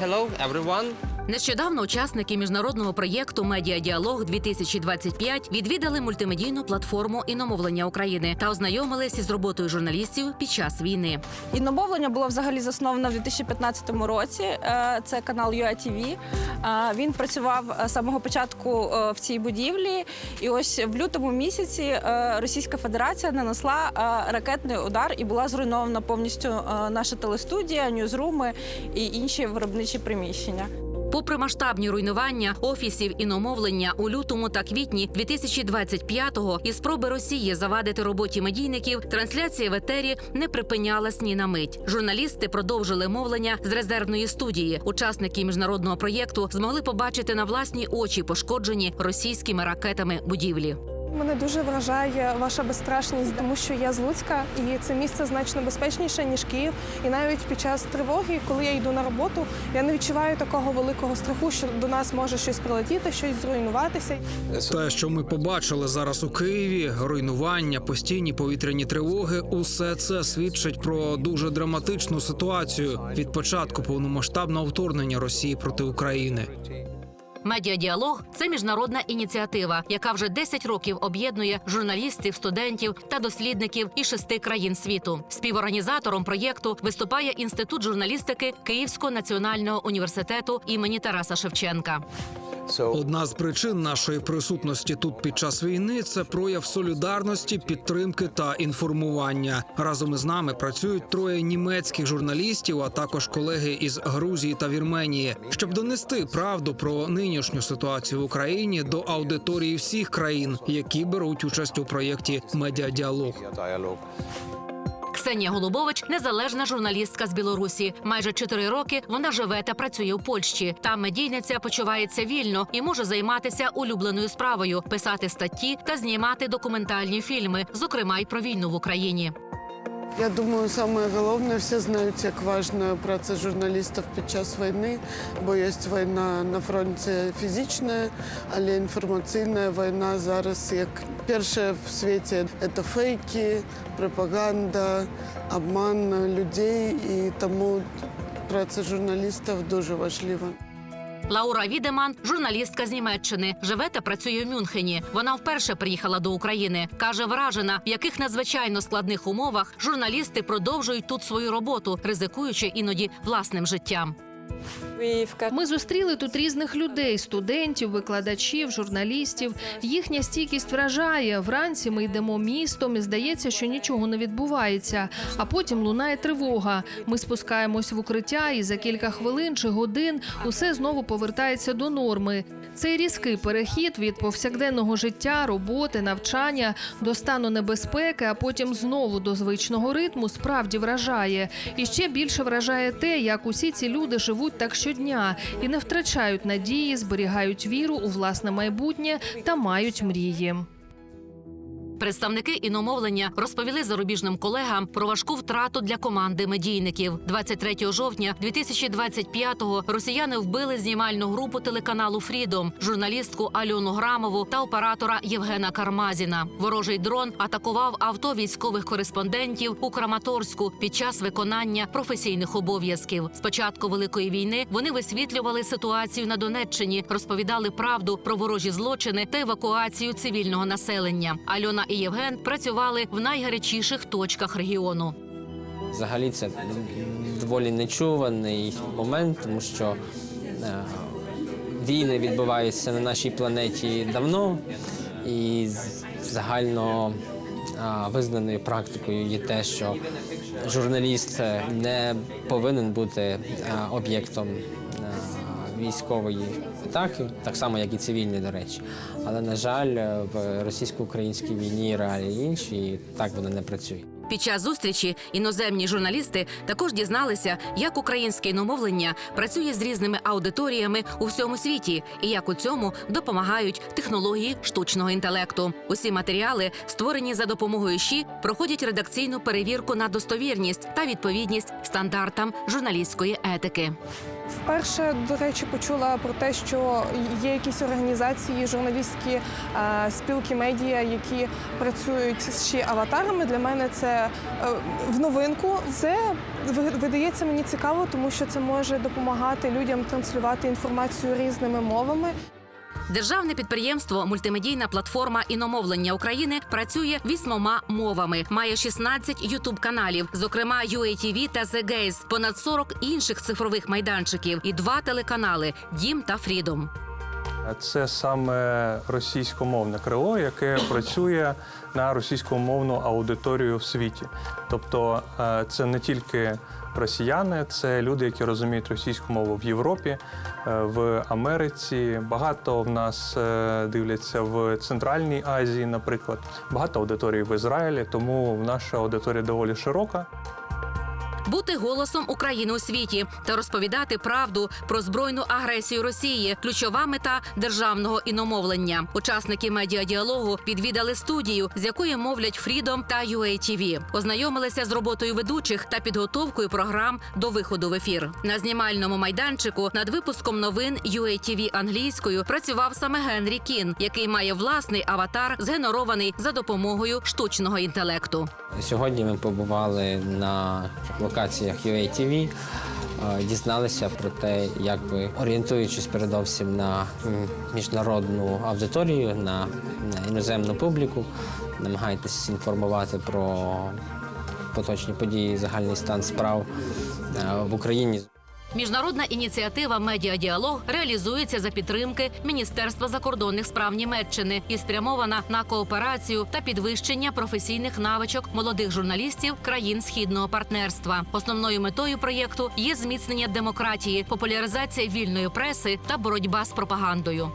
hello everyone. Нещодавно учасники міжнародного проєкту Медіадіалог 2025 відвідали мультимедійну платформу іномовлення України та ознайомились із роботою журналістів під час війни. Іномовлення було взагалі засновано в 2015 році. Е, Це канал UATV. Е, Він працював е, з самого початку в цій будівлі. І ось в лютому місяці Російська Федерація нанесла ракетний удар і була зруйнована повністю наша телестудія, ньюзруми і інші виробничі приміщення. Попри масштабні руйнування офісів іномовлення у лютому та квітні 2025-го і спроби Росії завадити роботі медійників, трансляція в етері не припинялась ні на мить. Журналісти продовжили мовлення з резервної студії. Учасники міжнародного проєкту змогли побачити на власні очі пошкоджені російськими ракетами будівлі. Мене дуже вражає ваша безстрашність, тому що я з Луцька, і це місце значно безпечніше ніж Київ. І навіть під час тривоги, коли я йду на роботу, я не відчуваю такого великого страху, що до нас може щось прилетіти, щось зруйнуватися. Те, що ми побачили зараз у Києві, руйнування, постійні повітряні тривоги, усе це свідчить про дуже драматичну ситуацію від початку повномасштабного вторгнення Росії проти України. Медіадіалог це міжнародна ініціатива, яка вже 10 років об'єднує журналістів, студентів та дослідників із шести країн світу. Співорганізатором проєкту виступає інститут журналістики Київського національного університету імені Тараса Шевченка. Одна з причин нашої присутності тут під час війни це прояв солідарності, підтримки та інформування. Разом із нами працюють троє німецьких журналістів, а також колеги із Грузії та Вірменії, щоб донести правду про нинішню ситуацію в Україні до аудиторії всіх країн, які беруть участь у проєкті Медіадіалог. Ксенія Голубович незалежна журналістка з Білорусі. Майже чотири роки вона живе та працює у Польщі. Там медійниця почувається вільно і може займатися улюбленою справою писати статті та знімати документальні фільми, зокрема й про війну в Україні. Я думаю, саме головне, всі знають, як важна праця журналістів під час війни, бо є війна на фронті фізична, але інформаційна війна зараз як перша в світі це фейки, пропаганда, обман людей, і тому праця журналістів дуже важлива. Лаура Відеман журналістка з Німеччини, живе та працює в Мюнхені. Вона вперше приїхала до України. каже, вражена, в яких надзвичайно складних умовах журналісти продовжують тут свою роботу, ризикуючи іноді власним життям. Ми зустріли тут різних людей: студентів, викладачів, журналістів. Їхня стійкість вражає. Вранці ми йдемо містом, і здається, що нічого не відбувається. А потім лунає тривога. Ми спускаємось в укриття, і за кілька хвилин чи годин усе знову повертається до норми. Цей різкий перехід від повсякденного життя, роботи, навчання до стану небезпеки, а потім знову до звичного ритму справді вражає. І ще більше вражає те, як усі ці люди живуть так щодня і не втрачають надії, зберігають віру у власне майбутнє та мають мрії. Представники іномовлення розповіли зарубіжним колегам про важку втрату для команди медійників. 23 жовтня 2025-го росіяни вбили знімальну групу телеканалу Фрідом, журналістку Альону Грамову та оператора Євгена Кармазіна. Ворожий дрон атакував авто військових кореспондентів у Краматорську під час виконання професійних обов'язків. З початку великої війни вони висвітлювали ситуацію на Донеччині, розповідали правду про ворожі злочини та евакуацію цивільного населення. Альона і Євген працювали в найгарячіших точках регіону. Взагалі це доволі нечуваний момент, тому що е, війни відбуваються на нашій планеті давно, і загально е, визнаною практикою є те, що журналіст е, не повинен бути е, об'єктом військової атаки, так само, як і цивільний, до речі. Але, на жаль, е, в російсько-українській війні реалії інші, і так воно не працює. Під час зустрічі іноземні журналісти також дізналися, як українське іномовлення працює з різними аудиторіями у всьому світі, і як у цьому допомагають технології штучного інтелекту. Усі матеріали, створені за допомогою ЩІ, проходять редакційну перевірку на достовірність та відповідність стандартам журналістської етики. Вперше, до речі, почула про те, що є якісь організації, журналістські е, спілки медіа, які працюють ще аватарами. Для мене це е, в новинку. Це видається мені цікаво, тому що це може допомагати людям транслювати інформацію різними мовами. Державне підприємство Мультимедійна платформа іномовлення України працює вісьмома мовами. Має 16 ютуб каналів, зокрема UATV та The Gaze, понад 40 інших цифрових майданчиків і два телеканали Дім та Фрідом. Це саме російськомовне крило, яке працює на російськомовну аудиторію в світі. Тобто е, це не тільки росіяни, це люди, які розуміють російську мову в Європі, е, в Америці. Багато в нас е, дивляться в Центральній Азії, наприклад. Багато аудиторій в Ізраїлі, тому наша аудиторія доволі широка. Бути голосом України у світі та розповідати правду про збройну агресію Росії ключова мета державного іномовлення. Учасники медіадіалогу відвідали студію, з якої мовлять Фрідом та UATV. Ознайомилися з роботою ведучих та підготовкою програм до виходу в ефір. На знімальному майданчику над випуском новин UATV англійською працював саме Генрі Кін, який має власний аватар, згенерований за допомогою штучного інтелекту. Сьогодні ми побували на локаціях UATV, е, дізналися про те, як ви орієнтуючись передовсім на міжнародну аудиторію, на, на іноземну публіку, намагайтесь інформувати про поточні події, загальний стан справ е, в Україні. Міжнародна ініціатива Медіадіалог реалізується за підтримки Міністерства закордонних справ Німеччини і спрямована на кооперацію та підвищення професійних навичок молодих журналістів країн східного партнерства. Основною метою проєкту є зміцнення демократії, популяризація вільної преси та боротьба з пропагандою.